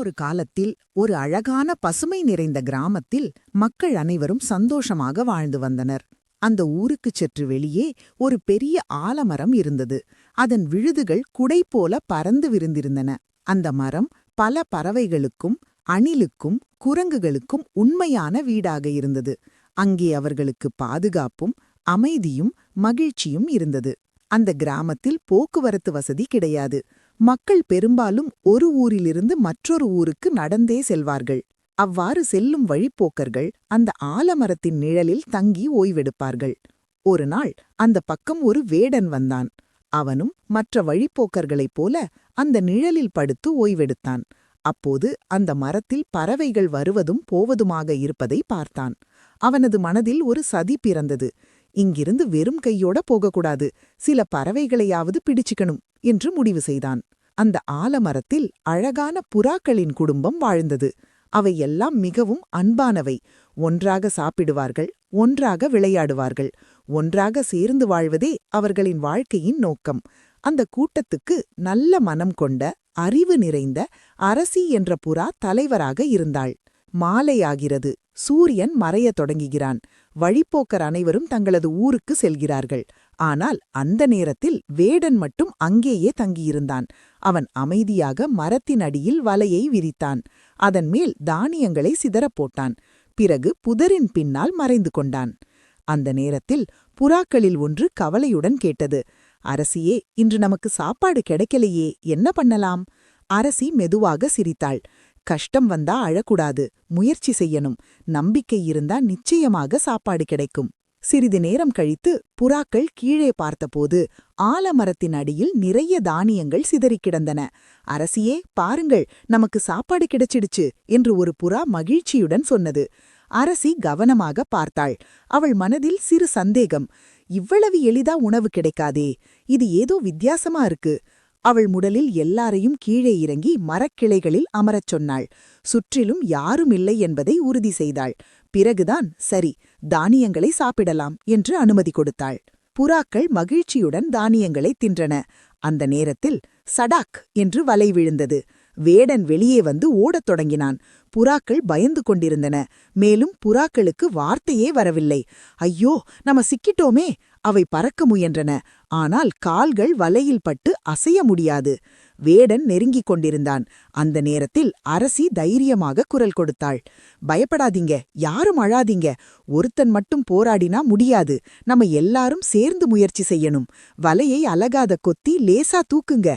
முன்னொரு காலத்தில் ஒரு அழகான பசுமை நிறைந்த கிராமத்தில் மக்கள் அனைவரும் சந்தோஷமாக வாழ்ந்து வந்தனர். அந்த ஊருக்குச் சற்று வெளியே ஒரு பெரிய ஆலமரம் இருந்தது. அதன் விழுதுகள் குடை போல பறந்து விரிந்திருந்தன. அந்த மரம் பல பறவைகளுக்கும் அணிலுக்கும் குரங்குகளுக்கும் உண்மையான வீடாக இருந்தது. அங்கே அவர்களுக்கு பாதுகாப்பும் அமைதியும் மகிழ்ச்சியும் இருந்தது. அந்த கிராமத்தில் போக்குவரத்து வசதி கிடையாது. மக்கள் பெரும்பாலும் ஒரு ஊரிலிருந்து மற்றொரு ஊருக்கு நடந்தே செல்வார்கள். அவ்வாறு செல்லும் வழிப்போக்கர்கள் அந்த ஆலமரத்தின் நிழலில் தங்கி ஓய்வெடுப்பார்கள். ஒரு நாள் அந்த பக்கம் ஒரு வேடன் வந்தான். அவனும் மற்ற வழிப்போக்கர்களைப் போல அந்த நிழலில் படுத்து ஓய்வெடுத்தான். அப்போது அந்த மரத்தில் பறவைகள் வருவதும் போவதுமாக இருப்பதை பார்த்தான். அவனது மனதில் ஒரு சதி பிறந்தது. இங்கிருந்து வெறும் கையோட போகக்கூடாது. சில பறவைகளையாவது பிடிச்சுக்கணும். என்று முடிவு செய்தான். அந்த ஆலமரத்தில் அழகான புறாக்களின் குடும்பம் வாழ்ந்தது. அவை எல்லாம் மிகவும் அன்பானவை. ஒன்றாக சாப்பிடுவார்கள் ஒன்றாக விளையாடுவார்கள் ஒன்றாக சேர்ந்து வாழ்வதே அவர்களின் வாழ்க்கையின் நோக்கம். அந்த கூட்டத்துக்கு நல்ல மனம் கொண்ட அறிவு நிறைந்த அரசி என்ற புறா தலைவராக இருந்தாள். மாலையாகிறது. சூரியன் மறையத் தொடங்குகிறான். வழிப்போக்கர் அனைவரும் தங்களது ஊருக்கு செல்கிறார்கள். ஆனால் அந்த நேரத்தில் வேடன் மட்டும் அங்கேயே தங்கியிருந்தான். அவன் அமைதியாக மரத்தின் அடியில் வலையை விரித்தான். அதன் மேல் தானியங்களை சிதறப்போட்டான் பிறகு புதரின் பின்னால் மறைந்து கொண்டான். அந்த நேரத்தில் புறாக்களில் ஒன்று கவலையுடன் கேட்டது அரசியே இன்று நமக்கு சாப்பாடு கிடைக்கலையே என்ன பண்ணலாம்? அரசி மெதுவாக சிரித்தாள். கஷ்டம் வந்தா அழக்கூடாது முயற்சி செய்யணும். நம்பிக்கை இருந்தா நிச்சயமாக சாப்பாடு கிடைக்கும். சிறிது நேரம் கழித்து புறாக்கள் கீழே பார்த்தபோது ஆலமரத்தின் அடியில் நிறைய தானியங்கள் சிதறிக் கிடந்தன. அரசியே பாருங்கள் நமக்கு சாப்பாடு கிடைச்சிடுச்சு என்று ஒரு புறா மகிழ்ச்சியுடன் சொன்னது. அரசி கவனமாக பார்த்தாள். அவள் மனதில் சிறு சந்தேகம் இவ்வளவு எளிதா உணவு கிடைக்காதே இது ஏதோ வித்தியாசமா இருக்கு. அவள் முடலில் எல்லாரையும் கீழே இறங்கி மரக்கிளைகளில் அமரச் சொன்னாள். சுற்றிலும் யாரும் இல்லை என்பதை உறுதி செய்தாள். பிறகுதான் சரி தானியங்களை சாப்பிடலாம் என்று அனுமதி கொடுத்தாள். புறாக்கள் மகிழ்ச்சியுடன் தானியங்களை தின்றன. அந்த நேரத்தில் சடாக் என்று வலை விழுந்தது. வேடன் வெளியே வந்து ஓடத் தொடங்கினான். புறாக்கள் பயந்து கொண்டிருந்தன. மேலும் புறாக்களுக்கு வார்த்தையே வரவில்லை. ஐயோ நம்ம சிக்கிட்டோமே! அவை பறக்க முயன்றன. ஆனால் கால்கள் வலையில் பட்டு அசைய முடியாது. வேடன் நெருங்கிக் கொண்டிருந்தான். அந்த நேரத்தில் அரசி தைரியமாக குரல் கொடுத்தாள். பயப்படாதீங்க யாரும் அழாதீங்க. ஒருத்தன் மட்டும் போராடினா முடியாது. நம்ம எல்லாரும் சேர்ந்து முயற்சி செய்யணும். வலையை அலகாத கொத்தி லேசா தூக்குங்க.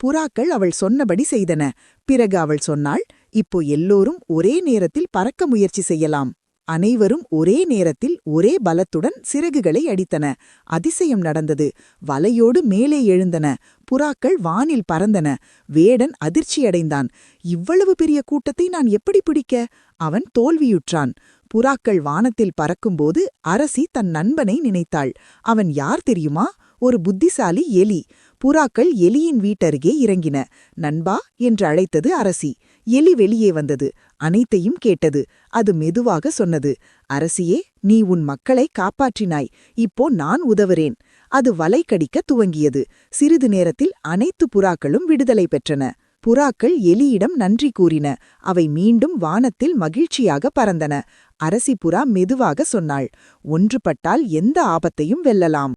புறாக்கள் அவள் சொன்னபடி செய்தன. பிறகு அவள் சொன்னாள் இப்போ எல்லோரும் ஒரே நேரத்தில் பறக்க முயற்சி செய்யலாம். அனைவரும் ஒரே நேரத்தில் ஒரே பலத்துடன் சிறகுகளை அடித்தன. அதிசயம் நடந்தது. வலையோடு மேலே எழுந்தன. புறாக்கள் வானில் பறந்தன. வேடன் அதிர்ச்சியடைந்தான். இவ்வளவு பெரிய கூட்டத்தை நான் எப்படி பிடிக்க? அவன் தோல்வியுற்றான். புறாக்கள் வானத்தில் பறக்கும்போது அரசி தன் நண்பனை நினைத்தாள். அவன் யார் தெரியுமா? ஒரு புத்திசாலி எலி. புறாக்கள் எலியின் வீட்டருகே இறங்கின. நண்பா என்று அழைத்தது அரசி. எலி வெளியே வந்தது. அனைத்தையும் கேட்டது. அது மெதுவாக சொன்னது. அரசியே நீ உன் மக்களை காப்பாற்றினாய். இப்போ நான் உதவுறேன். அது வலை கடிக்க துவங்கியது. சிறிது நேரத்தில் அனைத்து புறாக்களும் விடுதலை பெற்றன. புறாக்கள் எலியிடம் நன்றி கூறின. அவை மீண்டும் வானத்தில் மகிழ்ச்சியாக பறந்தன. அரசி புறா மெதுவாக சொன்னாள். ஒன்றுபட்டால் எந்த ஆபத்தையும் வெல்லலாம்.